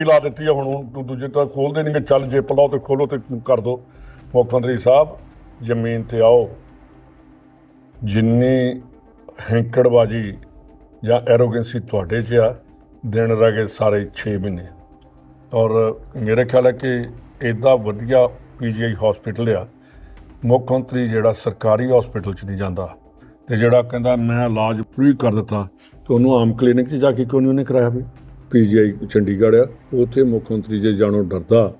ਲਾ ਦਿੱਤੀ ਆ, ਹੁਣ ਹੁਣ ਦੂਜੇ ਤਾਂ ਖੋਲਦੇ ਨਹੀਂ ਕਿ ਚੱਲ ਜੇ ਪਲਾਓ ਤੇ ਖੋਲੋ ਤੇ ਕਰ ਦੋ। ਮੁੱਖ ਮੰਤਰੀ ਸਾਹਿਬ, ਜ਼ਮੀਨ ਤੇ ਆਓ। ਜਿੰਨੀ ਹੈਂਕੜਬਾਜੀ ਜਾਂ ਐਰੋਗੈਂਸੀ ਤੁਹਾਡੇ 'ਚ ਆ, ਦਿਨ ਰਹਿ ਗਏ ਸਾਰੇ 6 ਮਹੀਨੇ। ਔਰ ਮੇਰੇ ਖਿਆਲ ਹੈ ਕਿ ਇਦਾਂ ਵਧੀਆ ਪੀਜੀਆਈ ਹਸਪੀਟਲ ਆ। ਮੁੱਖ ਮੰਤਰੀ ਜਿਹੜਾ ਸਰਕਾਰੀ ਹਸਪੀਟਲ 'ਚ ਨਹੀਂ ਜਾਂਦਾ ਤੇ ਜਿਹੜਾ ਕਹਿੰਦਾ ਮੈਂ ਇਲਾਜ ਫ੍ਰੀ ਕਰ ਦਿੱਤਾ, ਤੇ ਉਹਨੂੰ ਆਮ ਕਲੀਨਿਕ 'ਚ ਜਾ ਕੇ ਕਿਉਂ ਨਹੀਂ ਉਹਨੇ ਕਰਾਇਆ ਵੀ? ਪੀਜੀਆਈ ਚੰਡੀਗੜ੍ਹ ਆ ਉੱਥੇ ਮੁੱਖ ਮੰਤਰੀ ਜੇ ਜਾਣੋ ਡਰਦਾ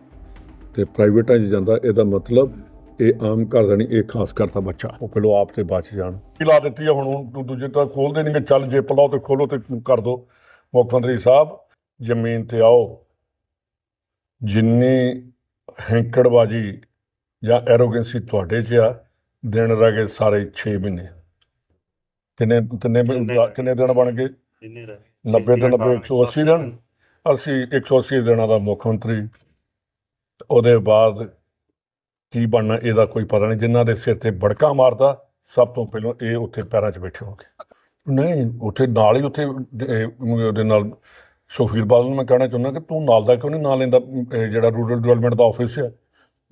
ਤੇ ਪ੍ਰਾਈਵੇਟਾਂ 'ਚ ਜਾਂਦਾ ਇਹਦਾ ਮਤਲਬ ਇਹ ਆਮ ਘਰ ਦਾ ਨਹੀਂ ਇਹ ਖਾਸ ਘਰ ਦਾ ਬੱਚਾ। ਉਹ ਪਹਿਲਾਂ ਆਪ ਤੇ ਬਚ ਜਾਣ। ਕੀ ਲਾ ਦਿੱਤੀ ਆ ਹੁਣ ਹੁਣ ਦੂਜੇ ਤਾਂ ਖੋਲਦੇ ਨਹੀਂ ਕਿ ਚੱਲ ਜੇ ਪਲਾਓ ਤੇ ਖੋਲੋ ਤੇ ਕਰ ਦੋ। ਮੁੱਖ ਮੰਤਰੀ ਸਾਹਿਬ ਜ਼ਮੀਨ ਤੇ ਆਓ। ਜਿੰਨੀ ਹੈਂਕੜਬਾਜੀ ਜਾਂ ਐਰੋਗੈਂਸੀ ਤੁਹਾਡੇ 'ਚ ਆ ਦਿਨ ਰਹਿ ਗਏ ਸਾਰੇ 6 ਮਹੀਨੇ। ਕਿੰਨੇ ਕਿੰਨੇ ਕਿੰਨੇ ਦਿਨ ਬਣ ਗਏ? ਕਿੰਨੇ ਰਹਿ 90 ਦਿਨ 90 180 ਦਿਨ। ਅਸੀਂ 180 ਦਿਨਾਂ ਦਾ ਮੁੱਖ ਮੰਤਰੀ। ਉਹਦੇ ਬਾਅਦ ਕੀ ਬਣਨਾ ਇਹਦਾ ਕੋਈ ਪਤਾ ਨਹੀਂ। ਜਿਨ੍ਹਾਂ ਦੇ ਸਿਰ ਤੇ ਬੜਕਾ ਮਾਰਦਾ ਸਭ ਤੋਂ ਪਹਿਲਾਂ ਇਹ ਉੱਥੇ ਪੈਰਾਂ 'ਚ ਬੈਠੇ ਹੋਣਗੇ। ਨਹੀਂ ਉੱਥੇ ਨਾਲ ਹੀ ਉੱਥੇ ਉਹਦੇ ਨਾਲ ਸੁਖਬੀਰ ਬਾਦਲ ਨੂੰ ਮੈਂ ਕਹਿਣਾ ਚਾਹੁੰਦਾ ਕਿ ਤੂੰ ਨਾਲ ਦਾ ਕਿਉਂ ਨਹੀਂ ਨਾਲ ਲੈਂਦਾ ਜਿਹੜਾ ਰੂਰਲ ਡਿਵੈਲਪਮੈਂਟ ਦਾ ਆਫਿਸ ਹੈ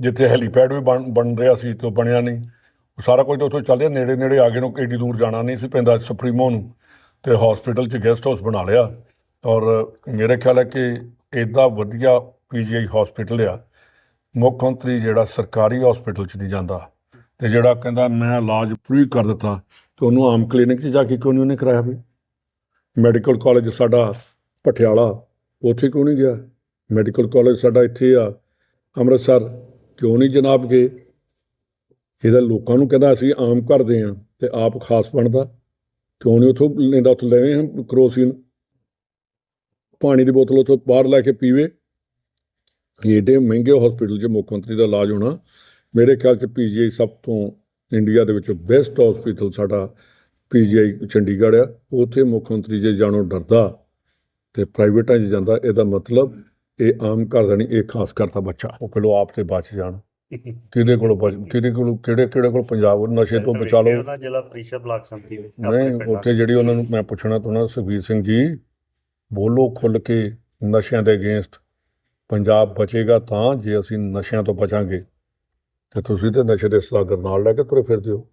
ਜਿੱਥੇ ਹੈਲੀਪੈਡ ਵੀ ਬਣ ਬਣ ਰਿਹਾ ਸੀ ਤੇ ਉਹ ਬਣਿਆ ਨਹੀਂ। ਸਾਰਾ ਕੁਝ ਤਾਂ ਉੱਥੋਂ ਚੱਲ ਰਿਹਾ ਨੇੜੇ ਨੇੜੇ ਆ ਗਏ ਨੂੰ ਏਡੀ ਦੂਰ ਜਾਣਾ ਨਹੀਂ ਸੀ ਪੈਂਦਾ ਸੁਪਰੀਮੋ ਨੂੰ। ਤੇ ਹਸਪੀਟਲ 'ਚ ਗੈਸਟ ਹਾਊਸ ਬਣਾ ਲਿਆ ਔਰ ਮੇਰੇ ਖਿਆਲ ਹੈ ਕਿ ਇਦਾਂ ਵਧੀਆ ਪੀਜੀਆਈ ਹਸਪੀਟਲ ਆ। ਮੁੱਖ ਮੰਤਰੀ ਜਿਹੜਾ ਸਰਕਾਰੀ ਹਸਪੀਟਲ 'ਚ ਨਹੀਂ ਜਾਂਦਾ ਤੇ ਜਿਹੜਾ ਕਹਿੰਦਾ ਮੈਂ ਇਲਾਜ ਫ੍ਰੀ ਕਰ ਦਿੱਤਾ ਤੇ ਉਹਨੂੰ ਆਮ ਕਲੀਨਿਕ 'ਚ ਜਾ ਕੇ ਕਿਉਂ ਨਹੀਂ ਉਹਨੇ ਕਰਾਇਆ ਵੀ? ਮੈਡੀਕਲ ਕਾਲਜ ਸਾਡਾ ਪਟਿਆਲਾ, ਉੱਥੇ ਕਿਉਂ ਨਹੀਂ ਗਿਆ? ਮੈਡੀਕਲ ਕਾਲਜ ਸਾਡਾ ਇੱਥੇ ਆ, ਅੰਮ੍ਰਿਤਸਰ, ਕਿਉਂ ਨਹੀਂ ਜਨਾਬ ਗਏ? ਇਹਦਾ ਲੋਕਾਂ ਨੂੰ ਕਹਿੰਦਾ ਅਸੀਂ ਆਮ ਕਰਦੇ ਆ ਤੇ ਆਪ ਖਾਸ ਬਣਦਾ। ਕਿਉਂ ਨਹੀਂ ਉਥੋਂ ਲੈਂਦਾ, ਉੱਥੋਂ ਲੈਵੇਂ ਹਾਂ ਕਰੋਸੀਨ। ਪਾਣੀ ਦੀ ਬੋਤਲ ਉੱਥੋਂ ਬਾਹਰ ਲੈ ਕੇ ਪੀਵੇ। ਏਡੇ ਮਹਿੰਗੇ ਹਸਪੀਟਲ 'ਚ ਮੁੱਖ ਮੰਤਰੀ ਦਾ ਇਲਾਜ ਹੋਣਾ, ਮੇਰੇ ਖਿਆਲ 'ਚ ਪੀਜੀਆਈ ਸਭ ਤੋਂ ਇੰਡੀਆ ਦੇ ਵਿੱਚ ਬੈਸਟ ਹਸਪੀਟਲ ਸਾਡਾ ਪੀਜੀਆਈ ਚੰਡੀਗੜ੍ਹ ਆ। ਉੱਥੇ ਮੁੱਖ ਮੰਤਰੀ ਜੇ ਜਾਣੋ ਡਰਦਾ ਤੇ ਪ੍ਰਾਈਵੇਟਾਂ 'ਚ ਜਾਂਦਾ, ਇਹਦਾ ਮਤਲਬ ਇਹ ਆਮ ਘਰ ਦਾ ਨਹੀਂ, ਇਹ ਖਾਸ ਘਰ ਬੱਚਾ। ਉਹ ਪਹਿਲਾਂ ਆਪ ਤੇ ਬਚ ਜਾਣ। ਕਿਹਦੇ ਕੋਲੋਂ ਕਿਹਦੇ ਕੋਲੋਂ ਕਿਹੜੇ ਕਿਹੜੇ ਕੋਲ ਪੰਜਾਬ ਨਸ਼ੇ ਤੋਂ ਬਚਾ ਲਓ? ਉਹਨਾਂ ਜ਼ਿਲ੍ਹਾ ਪ੍ਰੀਸ਼ਦ ਬਲਾਕ ਸੰਮਤੀ ਵਿੱਚ ਨਹੀਂ ਉੱਥੇ ਜਿਹੜੀ ਉਹਨਾਂ ਨੂੰ ਮੈਂ ਪੁੱਛਣਾ ਚਾਹੁੰਦਾ ਸੁਖਬੀਰ ਸਿੰਘ ਜੀ ਬੋਲੋ ਖੁੱਲ ਕੇ ਨਸ਼ਿਆਂ ਦੇ ਅਗੇਂਸਟ। ਪੰਜਾਬ ਬਚੇਗਾ ਤਾਂ ਜੇ ਅਸੀਂ ਨਸ਼ਿਆਂ ਤੋਂ ਬਚਾਂਗੇ ਤੇ ਤੁਸੀਂ ਤੇ ਨਸ਼ੇ ਦੇ ਸਲਾਗਰ ਨਾਲ ਲੈ ਕੇ ਤੁਰੇ ਫਿਰਦੇ ਹੋ।